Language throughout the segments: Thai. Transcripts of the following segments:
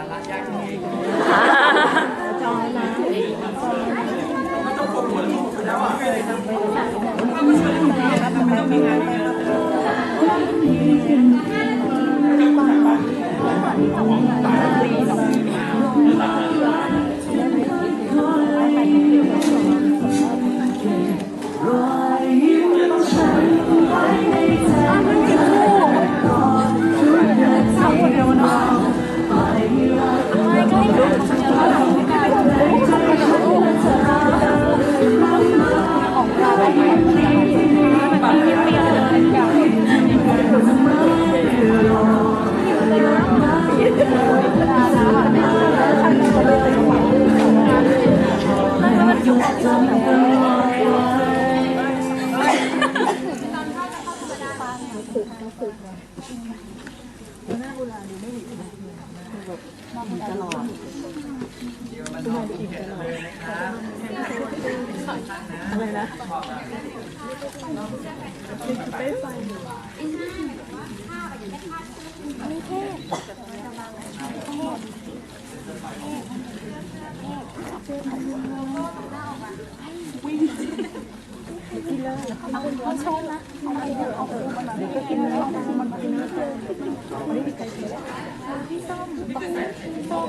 าร อะไรนะเขาชอบนะเอาไปเดี๋ยวเอาไปก็กินเลยมันกินเลยไม่ได้ใครเจอพี่ส้มพี่ส้ม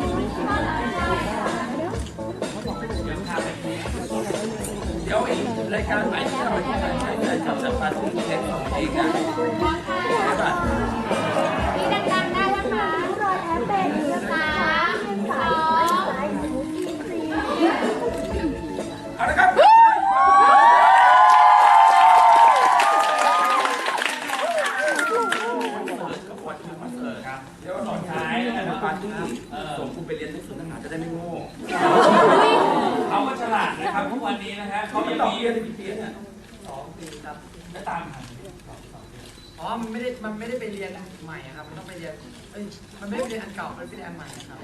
อีกรายการใหม่ที่เนะครับทุกวันนี้นะฮะเขาเขาไม่ยังตอบมีเรียนในปีเนี่ยสองปีครับและตามทันอ๋อ มันไม่ได้ มันไม่ได้ไปเรียนใหม่อะครับ มันต้องไปเรียนเอ้ยมันไม่ได้ไปเรียนอันเก่า มันไปเรียนอันใหม่นะครับ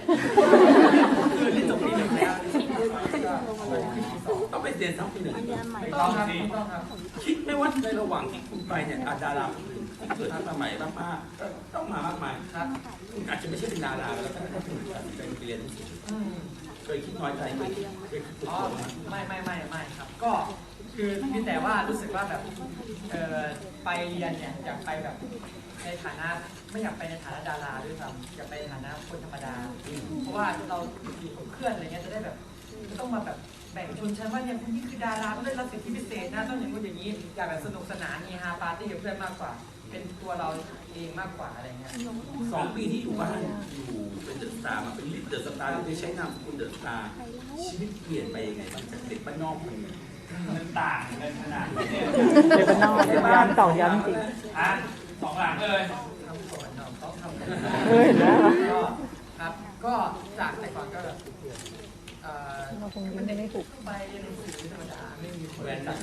คือที่จบปีหนึ่งแล้วต้องไปเรียนซ้ำปีหนึ่งไม่ต้องครับไม่ต้องครับ คิดไหม่ว่าในระหว่างที่คุณไปเนี่ยอาดาราที่ เกิดทันสมัยมากๆก็ต้องมามากมายครับคุณอาจจะไม่ใช่เป็นดาราแล้วก็ถ้าคุณตัดสินใจไปเรียนหนังสืออืมเคยคิดน้อยใจเคยคิดเคยคิดตัวอ๋อไม่ไม่ไม่ไม่ครับ ก็คือมีแต่ว่ารู้สึกว่าแบบเอ่อไปเรียนเนี่ยอยากไปแบบในฐานะไม่อยากไปในฐานะดาราด้วยซ้ำอยากไปในฐานะคนธรรมดา เพราะว่าเราอยู่กับเพื่อนอะไรเงี้ยจะได้แบบไม่ต้องมาแบบแบ่งชนชั้นว่าเนี่ยคุณนี่คือดาราต้องได้รับสิทธิพิเศษนะต้องอย่างนู้นอย่างนี้อยากแบบสนุกสนานมีฮาปาร์ตี้กับเพื่อนมากกว่า เป็นตัวเราเองมากกว่าอะไรเงี้ยสองปีที่อยู่บ้านอยู่เป็นเดอะสตาร์มาเป็นลิดเดอะสตาร์ที่ใช้นามสกุลเดอะสตาร์ชีวิตเปลี่ยนไปยังไงบ้างจากเด็กบ้านนอกคนหนึ่งมันต่างกันขนาดนี้เนี่ยเดี๋ยวเป็นนอกย้ำต่อย้ำจริงอะสองหลังเลยทำก่อนเนาะเขาทำกันเออเห็นแล้วก็ครับก็จากแต่ก่อนก็แบบ เอ่อเราคงยิ้มไม่ถูกไปเรียนหนังสือธรรมดาไม่มีคนแวนจัด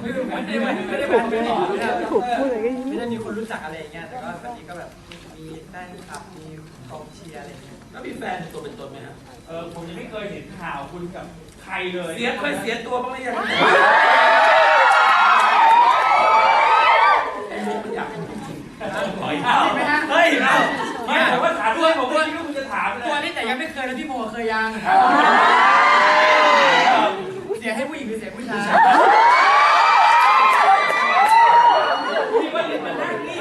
ไม่ได้ไม่ได้ไม่ได้ไม่ได้ไม่ได้ถูกพูดเลยก็ยิ้มไม่ได้มีคนรู้จักอะไรอย่างเงี้ยแต่ก็แบบนี้ก็แบบมีแฟนคลับมีกองเชียร์อะไรอย่างเงี้ยแล้วมีแฟนตัวเป็นตนไหมครับเออผมยังไม่เคยเห็นข่าวคุณกับใครเลยเสียเคยเสียตัวบ้างไหมยังไอ้โมมันอยากเป็นจริง ถอยเอาเฮ้ยเอาไม่แต่ว่าถามด้วยผมว่าคิดว่าคุณจะถามเล ตัวย นี่แต่ยังไม่เคยแล้วพี่โมเคยยังเสียให้ผู้หญิงหรือเสียผู้ชาย พี่ว่าเด็กมันนั่งนี่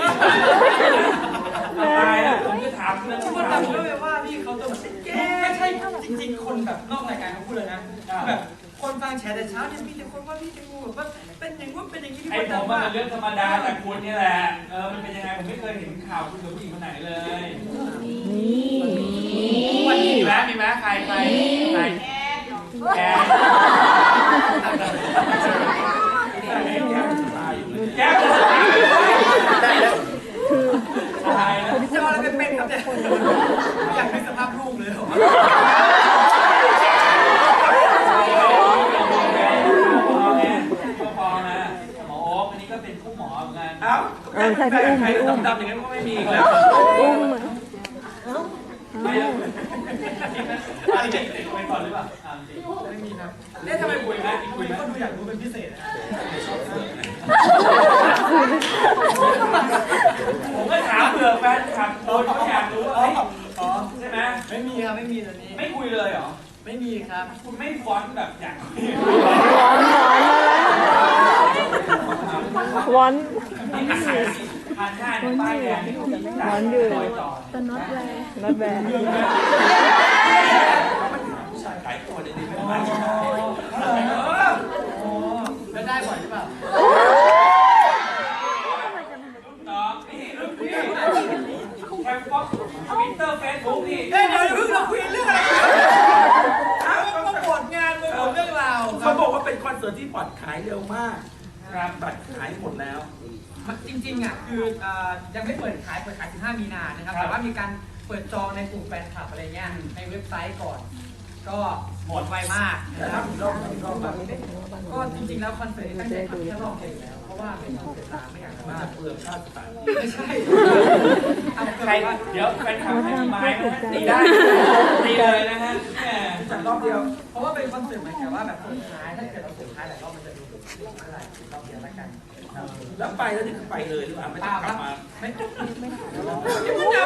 ตายแล้วผมจะถามคุณแล้ว ทุกคน ถาม จำ คุ ได้ ณ ไหมว่าพี่เขาตัวแก่ไม่ใช่จริง ๆ คนแบบนอกรายการเขาพูดเลยนะแบบคนฟัง แชร์แต่เช้าเนี่ยมีแต่คนว่าพี่แตงโมแบบว่าเป็นอย่างนู้นเป็นอย่างนี้พี่ไอ้คนผมจำว่าว่าเป็นเรื่องธรรมดาแต่คุณนี่แหละ เออ มันเป็นยังไงผมไม่เคยเห็นข่าวคุณกับผู้หญิงคนไหนเลย วันนี้มีไหมมีไหมใครใครใครแกตายอยู่เลยแกตายแล้วจะเอาอะไรเป็นๆครับเนี่ยอยากเป็นสภาพลูกเลยเหรอ อ้าเออใช่พี่อุ้มใครพี่อุ้ม ดำๆอย่างนั้นก็ไม่มีอีกแล้วอุ้มอะไม่เอาอะไรเด็กๆไปก่อนหรือเปล่าถามจริงไม่มีครับเนี่ยทำไมคุยไหมคุคุยยไหมก็ดูอยากรู้เป็นพิเศษนะผมก็ถามเผื่อแฟนคลับคนเขาอยากรู้ว่าเฮ้ยอ๋อใช่ไหมไม่มีครับไม่มีตอนนี้ ไม่คุยเลยเหรอ ไม่มีครับ คุณไม่ฟอนต์แบบอย่างนี้วอนนี่อาหาร ทานได้ในป้ายแดงที่คุณไม่ได้วอนอยู่คอยต่อแต่น็อตแวร์น็อตแวร์ ผู้ชายขายตัวเดี๋ยวนี้ไม่มา โอ้แล้วได้บ่อยหรือเปล่า ต่อนี่รุ่นพี่แคมป์ฟ็อกทวิตเตอร์เฟซบุ๊กนี่ เอ้ยเดี๋ยวเพิ่งเราคุยเรื่องอะไรกันอ้าวโปรโมทงานโปรโมทเรื่องราวค เขา รับ บอกว่าเป็นคอนเสิร์ตที่บัตรขายเร็วมาก ครับ บัตร ขายหมดแล้วมันจริงๆอะคือเอ่อยังไม่เปิดขายเปิดขาย 15 มีนานะครับแต่ว่ามีการเปิดจองในกลุ่มแฟนคลับอะไรเงี้ยในเว็บไซต์ก่อน ก็หมดไวมากแต่นะครับถ้าผมรอบรอบแบบก็จริงๆแล้วคอนเสิร์ตนี้ตั้งใจทำแค่รอบเดียวอยู่แล้วเพราะว่าเป็นคอนเสิร์ตลาไม่อยากจะมันมาจะเปลืองค่าสถานที่ไม่ใช่เอาใครเดี๋ยวแฟนคลับให้ไม้นะตีได้ตีเลยนะฮะแหม จัดรอบเดียว เพราะว่าเป็นคอนเสิร์ตเหมือนกับว่าแบบสุดท้าย ถ้าเกิดเราสุดท้ายหลายรอบมันจะดูแบบไม่เท่าไหร่รอบเดียวแล้วกันครับแล้วไปแล้วนี่คือไปเลยหรือเปล่าไม่เปต้อล่างกคลัรับบมาไม่ไม่ไม่พูดจ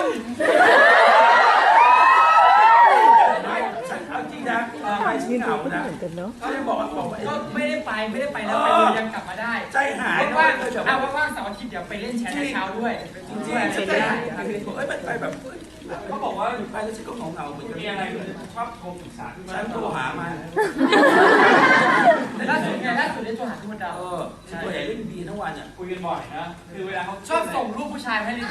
ไม่ฉันเอาจริงนะไปที่เหงานะเหมือนกันเนาะเขายังบอกว่าบอกว่าำก็ไม่ได้ ไปไม่ได้ไปแล้วไปเลยยังกลับมาได้ใจหายนะว่าเคยแบบๆเอาว่างๆเสาร์อาทิตย์เดี๋ยวไปเล่นแชร์ในเช้าด้วยจริงด้วยๆเป็ฉันนไปใจได้หายครับเอ้ยมันไปแบบเขาบอกว่าไปแล้วฉันก็เหงาๆเหมือนกันมีอะไรชอบโทรปรึกษาพี่มาฉันโทรหามันแต่ล่าสุดไงล่าสุดได้โทรหาพี่มดดเออตัวใหญ่เล่นดีทั้งวันอะคุยกันบ่อยนะคือเวลาเขาำชอบส่งรูปผู้ชายมาให้ดู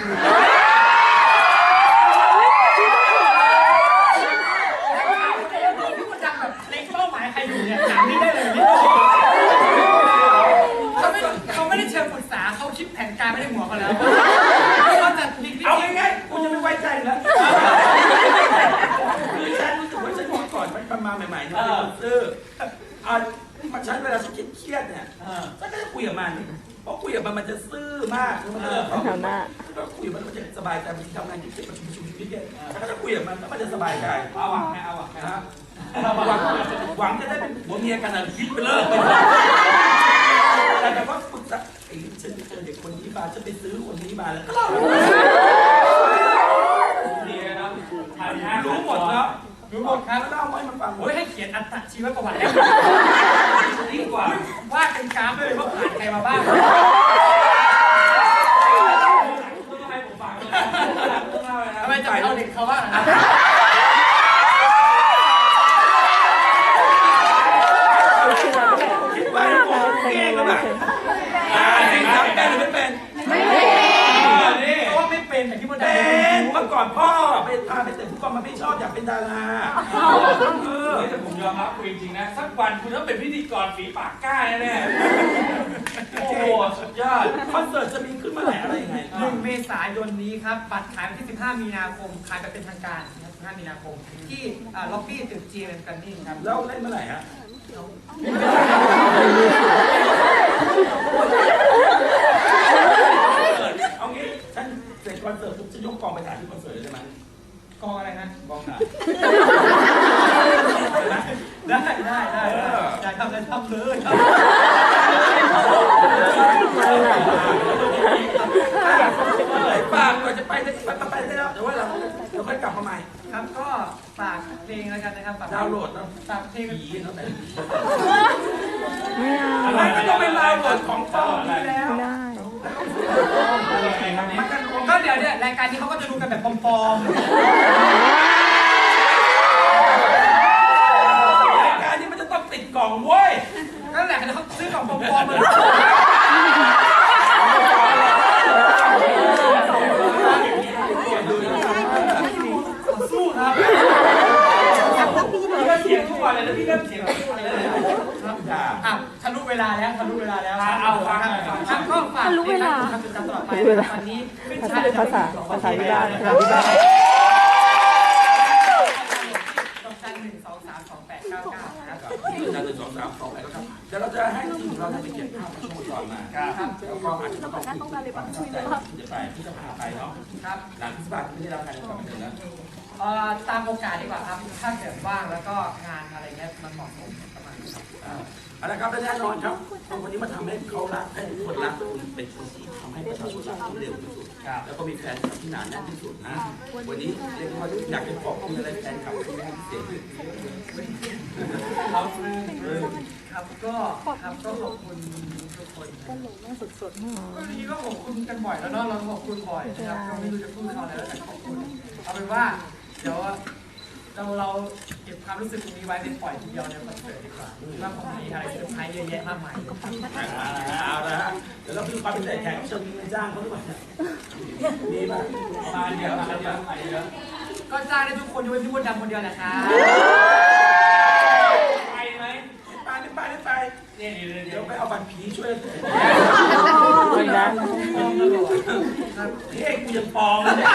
พี่มดดำแบบเล็งเป้าหมายใครอยู่เนี่ยถามนี่ได้เลยนี่เขาไม่เขาไม่ได้เชิญปรึกษาเขาคิดแผนการไม่ได้หัวเขาแล้วเขาจะพลิกวิ เอา ธี ง่ายๆกูจะไม่ไว้ใจแล้วคือฉันรู้สึกว่าฉันก่อนมันมาใหม่ๆเนี่ยมันเป็นคน ซื่ออะมันฉันเวลาฉันเครียดๆเนี่ยเออฉันก็จะคุยกับมัน เพราะคุยกับมันมันจะซื่อมากแล้วมันจะตอบแถวหน้าก็คุยกับมันมันจะสบายใจมันทำงานเครียดประชุมประชุมชีวิตเนี่ยฉันก็จะคุยกับมันแล้วมันจะสบายใจเอาหวังไหมเอาหวังไหมนะฮะหวังหวังจะได้เป็นผัวเมียกันนะคิดไปเลิกไปแต่แบบว่าปรึกษาไอ้ฉันไปเจอเด็กคนนี้มาฉันไปซื้อคนนี้มาแล้วก็เล่าดีนะผ่านหน้ารู้หมดแล้ว รู้หมดครับเล่าให้มันฟังหมดโอ้ยให้เขียนอัตชีวประวัติแล้วดีกว่าวาดเป็นกราฟเลยว่าผ่านใครมาบ้างคุณทำไมผมฟังเลยนะเล่าเลยนะทำไมจะไปเอาเด็กเขาบ้างนะ คิดว่าผมเก่งแล้วแบบอ่าจริงครับเป็นหรือไม่เป็น นี่ เพราะว่าไม่เป็นแต่ที่มดด เป็นเมื่อก่อนพ่อไปพาไปเตะฟุตบอลมันไม่ชอบอยากเป็นดาราเออ แต่ผมยอมรับคุณจริงๆนะ สักวันคุณต้องเป็นพิธีกรฝีปากกล้าแน่ๆโอ้โห สุดยอดคอนเสิร์ตจะมีขึ้นเมื่อไหร่อะไรยังไงหนึ่งเมษายนนี้ครับ บัตรขายวันที่ 15 มีนาคม ขายแบบเป็นทางการนะครับ15 มีนาคม ที่อ่าล็อบบี้ตึก GM กันนี่ครับ แล้วเล่นเมื่อไหร่ฮะเอางี้ฉันเสร็จคอนเสิร์ตปุ๊บฉันยกกองไปถ่ายที่คอนเสิร์ตเลยได้ไหมกองอะไรนะ กองถ่ายได้ได้ได้ได้อยากทำอะไรทำเลยครับ ฝ ไปไปไปได้แล้วแต่ว่าเราเราค่อยกลับมาใหม่ครับก็ฝากเพลงแล้วกันนะครับฝากดาวน์โหลดนะฝากเพลงผีเนาะแต่ไม่เอาอะไรก็ต้องเป็นดาวน์โหลดของปลอมนี่แล้วไม่ได้มันกันก็เดี๋ยวเนี่ยรายการนี้เขาก็จะดูกันแบบปลอมรายการนี้มันจะต้องติดกล่องเว้ยนั่นแหละเขาซื้อกล่องปลอมๆมาสู้ครับ พี่ก็เสียง ทุกวันเลยแล้วพี่ก็เสียงทุกวันเลยด่าอะทะลุเวลาแล้วทะลุเวลาแล้วเอาฟังหน่อยครับก็ฝากทะลุเวลาทำกิจกรรมตลอดไปทะลุเวลาตอนนี้ขึ้นภาชาษาร์ตภาษาภาษาวิบากภาษาวิบากดอกจันหนึ่งสองสามสองแปดเก้าเก้าครับหนึ่งสองสามสองอะไรก็ครับดี๋ยวเราจะให้ทีมเราไปเก็บภาพช่วงก่อนมาครับแล้วก็อาจจะต้องต้องการเลยปะคุยเลยที่จะไปที่จะพาไปเนาะครับหลังที่บ้านไม่ได้รับการติดต่อมาถึงแล้วเอ่อ ตามโอกาสดีกว่าครับ ถ้าเกิดว่างแล้วก็งานอะไรเงี้ยมันเหมาะสมประมาณนี้ครับอ่าเอาละครับและแน่นอนครับคนคนนี้มาทำให้เขารักให้ทุกคนรักคุณเป็นคนที่ทำให้ประชาชนรักคุณเร็วที่สุดครับแล้วก็มีแฟนคลับที่หนาแน่นที่สุดนะ วันนี้เรียกว่าอยากจะขอบคุณอะไรแฟนคลับที่แน่นพิเศษครับครับก็ครับก็ขอบคุณทุกคนก็หลงแม่สดๆมากก็ทีนี้ก็ขอบคุณกันบ่อยแล้วเนาะเราขอบคุณบ่อยนะครับก็ไม่รู้จะพูดเขาอะไรแล้วแต่ขอบคุณเอาเป็นว่า เดี๋ยวเราเราเก็บความรู้สึกตรงนี้ไว้เป็นปล่อยทีเดียวในคอนเสิร์ตดีกว่าว่าผมมีอะไรเซอร์ไพรส์เยอะแยะมากมายเอาละฮะเดี๋ยวเราคือความเป็นแต่แขกรับเชิญมีจ้างเขาหรือเปล่าเนี่ยมีป่ะมาเยอะมาเยอะมาเยอะก็จ้างได้ทุกคนยกเว้นพี่มดดำคนเดียวแหละครับไปไหมไปไม่ไปไปเนี่ยเดี๋ยวไปเอาบัตรผีช่วยไม่นะเฮ้ยกูยังปอมเลย